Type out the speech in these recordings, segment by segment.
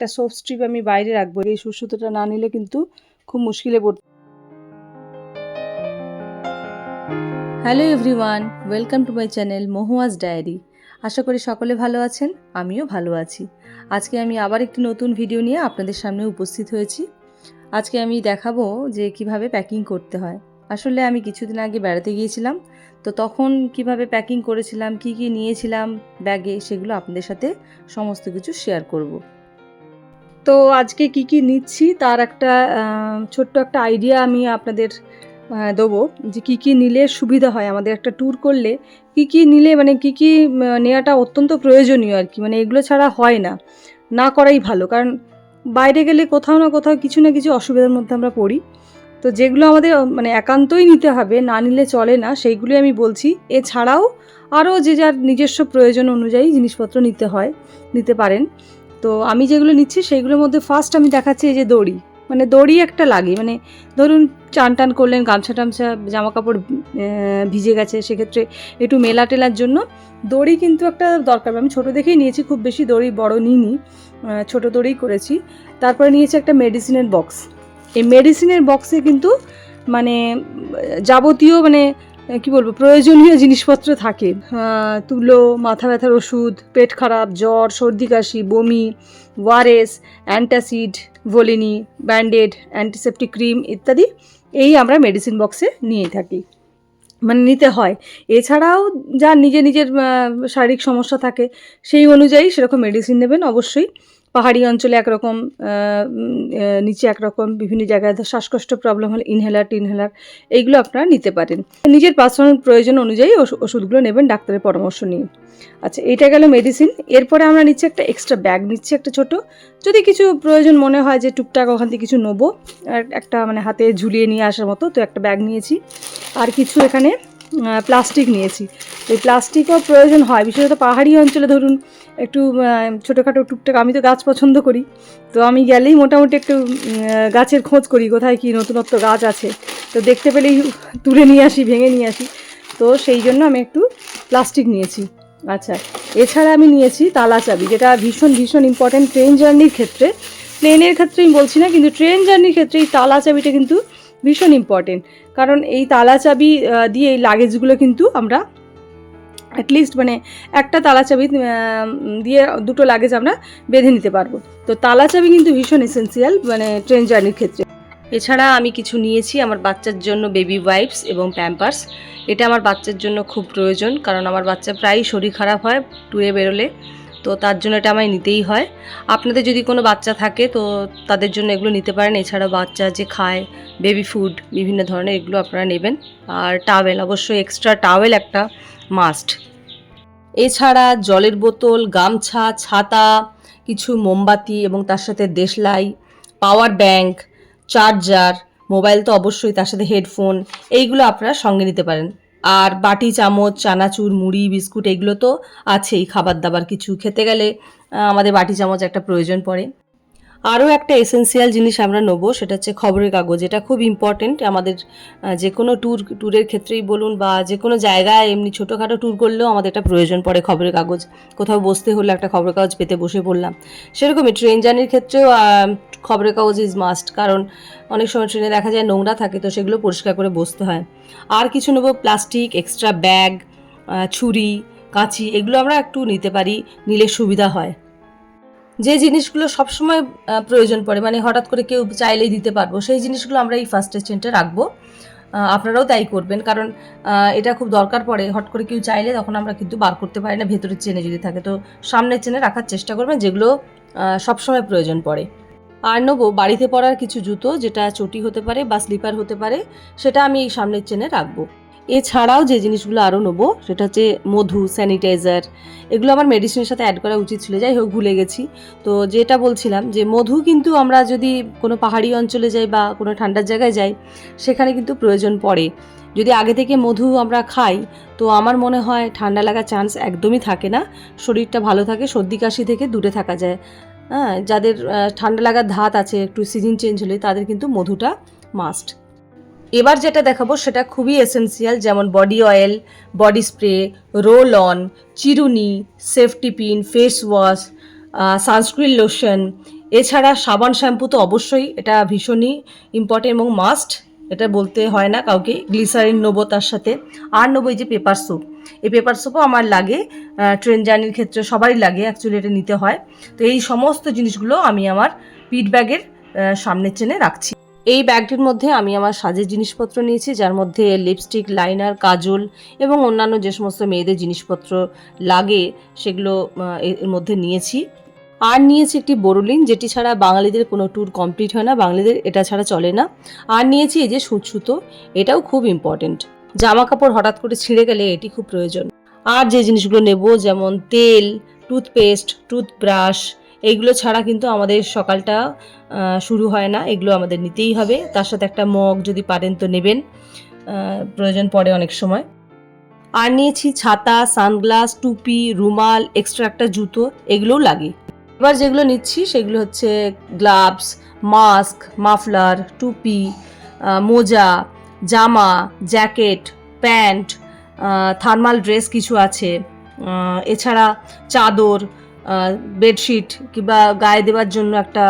একটা soap strip আমি বাইরে রাখব। এই সুসুতোটা না নিলে কিন্তু খুব মুশকিলে পড়তে hello everyone welcome to my channel Mahua's diary আশা করি সকলে ভালো আছেন, আমিও ভালো আছি। আজকে আমি আবার একটি নতুন ভিডিও নিয়ে আপনাদের সামনে উপস্থিত হয়েছি। আজকে আমি দেখাবো যে কীভাবে প্যাকিং করতে হয়। আসলে আমি কিছুদিন আগে বেড়াতে গিয়েছিলাম, তো তখন কীভাবে প্যাকিং করেছিলাম, কি কি নিয়েছিলাম ব্যাগে, সেগুলো আপনাদের সাথে সমস্ত কিছু শেয়ার করব। তো আজকে কি কি নিচ্ছি তার একটা ছোট্ট একটা আইডিয়া আমি আপনাদের দেবো যে কি কি নিলে সুবিধা হয়। আমাদের একটা ট্যুর করলে কি কি নিলে মানে কি কি নেওয়াটা অত্যন্ত প্রয়োজনীয় আর কি। মানে এগুলো ছাড়া হয় না না করাই ভালো। কারণ বাইরে গেলে কোথাও না কোথাও কিছু না কিছু অসুবিধার মধ্যে আমরা পড়ি। তো যেগুলো আমাদের মানে একান্তই নিতে হবে, না নিলে চলে না সেইগুলি আমি বলছি। এছাড়াও আরও যে যার নিজস্ব প্রয়োজন অনুযায়ী জিনিসপত্র নিতে হয়, নিতে পারেন। তো আমি যেগুলো নিচ্ছি সেইগুলোর মধ্যে ফার্স্ট আমি দেখাচ্ছি এই যে দড়ি। মানে দড়ি একটা লাগে। মানে ধরুন চান টান করলেন, গামছা টামছা জামা কাপড় ভিজে গেছে, সেক্ষেত্রে একটু মেলা টেলার জন্য দড়ি কিন্তু একটা দরকার। আমি ছোটো দেখেই নিয়েছি, খুব বেশি দড়ি বড় নিইনি। ছোটো দড়িই করেছি। তারপরে নিয়েছি একটা মেডিসিনের বক্স এই মেডিসিনের বক্সে কিন্তু মানে যাবতীয় মানে কি বলব, প্রয়োজনীয় জিনিসপত্র থাকে। তুলো, মাথা ব্যথার ওষুধ, পেট খারাপ, জ্বর, সর্দি, কাশি, বমি, ওয়ারেস, antacid, Volini, band aid, antiseptic cream ইত্যাদি এই আমরা মেডিসিন বক্সে নিয়েই থাকি। মানে নিতে হয়। এছাড়াও যার নিজের নিজের শারীরিক সমস্যা থাকে, সেই অনুযায়ী সেরকম মেডিসিন নেবেন অবশ্যই। পাহাড়ি অঞ্চলে একরকম নিচে একরকম বিভিন্ন জায়গায় শ্বাসকষ্ট প্রবলেম হলে ইনহেলার টিনহেলার এইগুলো আপনারা নিতে পারেন। নিজের পার্সোনাল প্রয়োজন অনুযায়ী ওষু- ওষুধগুলো নেবেন, ডাক্তারের পরামর্শ নিয়ে। আচ্ছা এটা গেল মেডিসিন এরপরে আমরা নিচ্ছি একটা এক্সট্রা ব্যাগ নিচ্ছি একটা ছোট। যদি কিছু প্রয়োজন মনে হয় যে টুকটাক ওখান থেকে কিছু নেব একটা মানে হাতে ঝুলিয়ে নিয়ে আসার মতো, তো একটা ব্যাগ নিয়েছি। আর কিছু এখানে প্লাস্টিক নিয়েছি। এই প্লাস্টিকও প্রয়োজন হয়, বিশেষত পাহাড়ি অঞ্চলে ধরুন, একটু ছোটোখাটো টুকটাক, আমি তো গাছ পছন্দ করি, তো আমি গেলেই মোটামুটি একটু গাছের খোঁজ করি, কোথায় কি নতুনত্ব গাছ আছে। তো দেখতে পেলেই তুলে নিয়ে আসি, ভেঙে নিয়ে আসি। তো সেই জন্য আমি একটু প্লাস্টিক নিয়েছি। আচ্ছা এছাড়া আমি নিয়েছি তালা চাবি, যেটা ভীষণ ভীষণ ইম্পর্ট্যান্ট ট্রেন জার্নির ক্ষেত্রে। প্লেনের ক্ষেত্রে আমি বলছি না, কিন্তু ট্রেন জার্নির ক্ষেত্রে এই তালা চাবিটা কিন্তু ভীষণ ইম্পর্টেন্ট কারণ এই তালা চাবি দিয়ে এই লাগেজগুলো কিন্তু আমরা অ্যাটলিস্ট মানে একটা তালা চাবি দিয়ে দুটো লাগেজ আমরা বেঁধে নিতে পারব। তো তালা চাবি কিন্তু ভীষণ এসেন্সিয়াল মানে ট্রেন জার্নির ক্ষেত্রে। এছাড়া আমি কিছু নিয়েছি আমার বাচ্চার জন্য বেবি ওয়াইপস এবং প্যাম্পার্স এটা আমার বাচ্চার জন্য খুব প্রয়োজন, কারণ আমার বাচ্চা প্রায়ই শরীর খারাপ হয় ট্যুরে বেরোলে। তো তার জন্য এটা আমায় নিতেই হয়। আপনাদের যদি কোনো বাচ্চা থাকে, তো তাদের জন্য এগুলো নিতে পারেন। এছাড়াও বাচ্চা যে খায় বেবি ফুড বিভিন্ন ধরনের এগুলো আপনারা নেবেন। আর টাওয়েল অবশ্যই এক্সট্রা টাওয়েল একটা মাস্ট এছাড়া জলের বোতল, গামছা, ছাতা, কিছু মোমবাতি এবং তার সাথে দেশলাই পাওয়ার ব্যাংক চার্জার মোবাইল তো অবশ্যই তার সাথে হেডফোন এইগুলো আপনারা সঙ্গে নিতে পারেন। আর বাটি চামচ, চানাচুর, মুড়ি, বিস্কুট, এগুলো তো আছেই। খাবার দাবার কিছু খেতে গেলে আমাদের বাটি চামচ একটা প্রয়োজন পড়ে। আরও একটা এসেন্সিয়াল জিনিস আমরা নেব, সেটা হচ্ছে খবরের কাগজ। এটা খুব ইম্পর্টেন্ট আমাদের যে কোনো ট্যুর ট্যুরের ক্ষেত্রেই বলুন বা যে কোনো জায়গায় এমনি ছোটোখাটো ট্যুর করলেও আমাদের একটা প্রয়োজন পড়ে খবরের কাগজ। কোথাও বসতে হলে একটা খবরের কাগজ পেতে বসে পড়লাম। সেরকমই ট্রেন জার্নির ক্ষেত্রেও খবরের কাগজ ইজ মাস্ট কারণ অনেক সময় ট্রেনে দেখা যায় নোংরা থাকে, তো সেগুলো পরিষ্কার করে বসতে হয়। আর কিছু নেব প্লাস্টিক এক্সট্রা ব্যাগ ছুরি, কাঁচি, এগুলো আমরা একটু নিতে পারি, নিলে সুবিধা হয়। যে জিনিসগুলো সবসময় প্রয়োজন পড়ে মানে হঠাৎ করে কেউ চাইলেই দিতে পারব, সেই জিনিসগুলো আমরা এই ফার্স্ট সেন্টারে রাখব। আপনারাও তাই করবেন, কারণ এটা খুব দরকার পড়ে হট করে কেউ চাইলে তখন আমরা কিন্তু বার করতে পারি না, ভেতরের চেনে যদি থাকে। তো সামনের চেনে রাখার চেষ্টা করবেন, যেগুলো সবসময় প্রয়োজন পড়ে। আর নেব, বাড়িতে পরার কিছু জুতো, যেটা চটি হতে পারে বা স্লিপার হতে পারে, সেটা আমি এই সামনের চেনে রাখব। এছাড়াও যে জিনিসগুলো আরও নেব, সেটা হচ্ছে মধু স্যানিটাইজার এগুলো আমার মেডিসিনের সাথে অ্যাড করা উচিত ছিল, যাই হোক ভুলে গেছি। তো যেটা বলছিলাম যে মধু কিন্তু আমরা যদি কোনো পাহাড়ি অঞ্চলে যাই বা কোনো ঠান্ডার জায়গায় যাই, সেখানে কিন্তু প্রয়োজন পড়ে। যদি আগে থেকে মধু আমরা খাই, তো আমার মনে হয় ঠান্ডা লাগার চান্স একদমই থাকে না। শরীরটা ভালো থাকে, সর্দি কাশি থেকে দূরে থাকা যায়। হ্যাঁ যাদের ঠান্ডা লাগার ধাত আছে, একটু সিজন চেঞ্জ হলে তাদের কিন্তু মধুটা মাস্ট এবার যেটা দেখাবো সেটা খুবই এসেন্সিয়াল যেমন body oil body spray roll on চিরুনি safety pin face wash sunscreen lotion এছাড়া সাবান শ্যাম্পু তো অবশ্যই, এটা ভীষণই ইম্পর্টেন্ট এবং মাস্ট এটা বলতে হয় না কাউকে গ্লিসারিন নেব তার সাথে। আর নেব এই যে পেপার সোপ এই পেপার সোপও আমার লাগে ট্রেন জার্নির ক্ষেত্রে সবারই লাগে অ্যাকচুয়ালি এটা নিতে হয়। তো এই সমস্ত জিনিসগুলো আমি আমার পিট ব্যাগের সামনের চেনে রাখছি। এই ব্যাগটির মধ্যে আমি আমার সাজের জিনিসপত্র নিয়েছি, যার মধ্যে লিপস্টিক লাইনার কাজল এবং অন্যান্য যে সমস্ত মেয়েদের জিনিসপত্র লাগে সেগুলো এর মধ্যে নিয়েছি। আর নিয়েছি একটি বোরোলিন যেটি ছাড়া বাঙালিদের কোনো ট্যুর কমপ্লিট হয় না, বাঙালিদের এটা ছাড়া চলে না। আর নিয়েছি এই যে সুতো, এটাও খুব ইম্পর্টেন্ট জামা কাপড় হঠাৎ করে ছিঁড়ে গেলে এটি খুব প্রয়োজন। আর যে জিনিসগুলো নেব, যেমন তেল টুথপেস্ট টুথব্রাশ এইগুলো ছাড়া কিন্তু আমাদের সকালটা শুরু হয় না। এগুলো আমাদের নিতেই হবে। তার সাথে একটা মগ যদি পারেন তো নেবেন প্রয়োজন পড়ে অনেক সময়। আর নিয়েছি ছাতা, সানগ্লাস, টুপি, রুমাল এক্সট্রা একটা জুতো, এগুলোও লাগে। এবার যেগুলো নিচ্ছি সেগুলো হচ্ছে গ্লাভস মাস্ক মাফলার টুপি মোজা, জামা জ্যাকেট প্যান্ট থার্মাল ড্রেস কিছু আছে। এছাড়া চাদর বেডশিট কিংবা গায়ে দেওয়ার জন্য একটা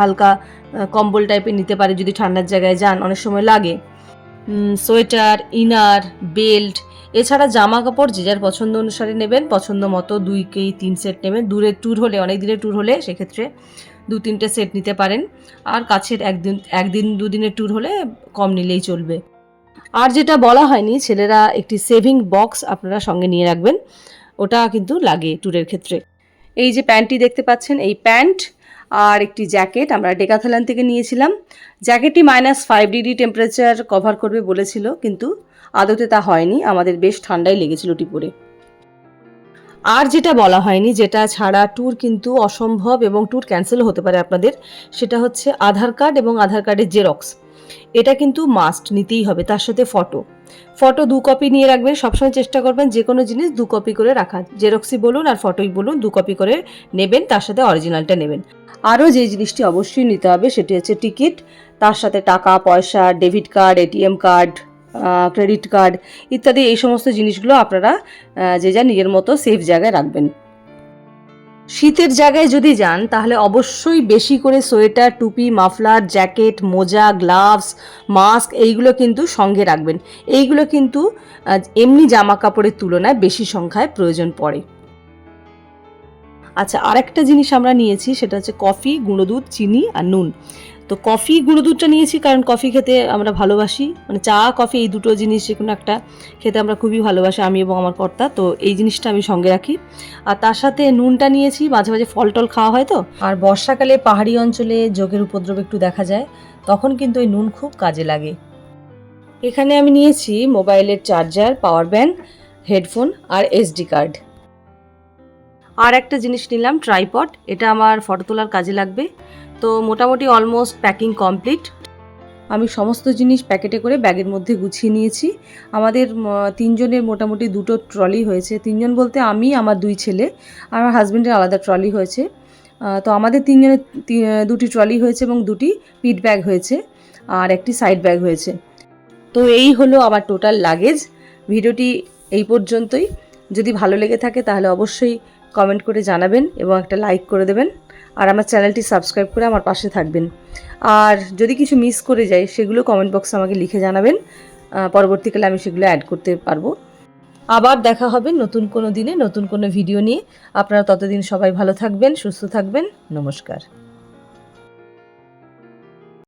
হালকা কম্বল টাইপের নিতে পারে যদি ঠান্ডার জায়গায় যান, অনেক সময় লাগে। সোয়েটার, ইনার, বেল্ট, এছাড়া জামা কাপড় যে যার পছন্দ অনুসারে নেবেন, পছন্দ মতো দুই কি তিন সেট নেবেন। দূরের ট্যুর হলে, অনেক দিনের ট্যুর হলে সেক্ষেত্রে দু তিনটে সেট নিতে পারেন। আর কাছের একদিন একদিন, দুদিনের ট্যুর হলে কম নিলেই চলবে। আর যেটা বলা হয়নি, ছেলেরা একটি সেভিং বক্স আপনারা সঙ্গে নিয়ে রাখবেন। ওটা কিন্তু লাগে ট্যুরের ক্ষেত্রে। এই যে প্যান্টটি দেখতে পাচ্ছেন, এই প্যান্ট আর একটি জ্যাকেট আমরা ডেকাথালান থেকে নিয়েছিলাম। জ্যাকেটটি minus five degree temperature cover করবে বলেছিল, কিন্তু আদতে তা হয়নি। আমাদের বেশ ঠান্ডাই লেগেছিল ওটি পরে আর যেটা বলা হয়নি, যেটা ছাড়া ট্যুর কিন্তু অসম্ভব এবং ট্যুর ক্যান্সেল হতে পারে আপনাদের, সেটা হচ্ছে আধার কার্ড এবং আধার কার্ডের জেরক্স এটা কিন্তু মাস্ট নিতেই হবে, তার সাথে ফটো ফটো দু কপি নিয়ে রাখবেন, সবসময় চেষ্টা করবেন যে কোনো জিনিস দু কপি করে রাখার। জেরক্সি বলুন আর ফটোই বলুন, দু কপি করে নেবেন, তার সাথে অরিজিনালটা নেবেন। আরও যে জিনিসটি অবশ্যই নিতে হবে সেটি হচ্ছে টিকিট তার সাথে টাকা, পয়সা debit card ATM card credit card ইত্যাদি এই সমস্ত জিনিসগুলো আপনারা যে যা নিজের মতো সেফ জায়গায় রাখবেন। শীতের জায়গায় যদি যান, তাহলে অবশ্যই বেশি করে সোয়েটার, টুপি, মাফলার, জ্যাকেট, মোজা, গ্লাভস, মাস্ক, এইগুলো কিন্তু সঙ্গে রাখবেন। এইগুলো কিন্তু এমনি জামা কাপড়ের তুলনায় বেশি সংখ্যায় প্রয়োজন পড়ে। আচ্ছা আরেকটা জিনিস আমরা নিয়েছি, সেটা হচ্ছে কফি, গুঁড়ো দুধ, চিনি আর নুন। তো কফি গুঁড়ো দুধটা নিয়েছি, কারণ কফি খেতে আমরা ভালোবাসি। মানে চা, কফি এই দুটো জিনিস যে কোনো একটা খেতে আমরা খুবই ভালোবাসি, আমি এবং আমার কর্তা। তো এই জিনিসটা আমি সঙ্গে রাখি। আর তার সাথে নুনটা নিয়েছি, মাঝে মাঝে ফল টল খাওয়া হয় তো। আর বর্ষাকালে পাহাড়ি অঞ্চলে যোগের উপদ্রব একটু দেখা যায়, তখন কিন্তু ওই নুন খুব কাজে লাগে। এখানে আমি নিয়েছি মোবাইলের চার্জার, পাওয়ার ব্যাংক, হেডফোন আর এসডি কার্ড। আর একটা জিনিস নিলাম ট্রাইপড এটা আমার ফটো তোলার কাজে লাগবে। তো মোটামুটি অলমোস্ট প্যাকিং কমপ্লিট আমি সমস্ত জিনিস প্যাকেটে করে ব্যাগের মধ্যে গুছিয়ে নিয়েছি। আমাদের তিনজনের মোটামুটি দুটো ট্রলি হয়েছে। তিনজন বলতে আমি, আমার দুই ছেলে, আর আমার হাজব্যান্ডের আলাদা ট্রলি হয়েছে। তো আমাদের তিনজনের দুটি ট্রলি হয়েছে এবং দুটি পিট ব্যাগ হয়েছে, আর একটি সাইড ব্যাগ হয়েছে। তো এই হলো আমার টোটাল লাগেজ ভিডিওটি এই পর্যন্তই। যদি ভালো লেগে থাকে তাহলে অবশ্যই কমেন্ট করে জানাবেন এবং একটা লাইক করে দেবেন। আর আমার চ্যানেলটি সাবস্ক্রাইব করে আমার পাশে থাকবেন। আর যদি কিছু মিস করে যায় সেগুলো কমেন্ট বক্সে আমাকে লিখে জানাবেন। পরবর্তীকালে আমি সেগুলো অ্যাড করতে পারব। আবার দেখা হবে নতুন কোনো দিনে, নতুন কোনো ভিডিও নিয়ে। আপনারা ততদিন সবাই ভালো থাকবেন, সুস্থ থাকবেন। নমস্কার।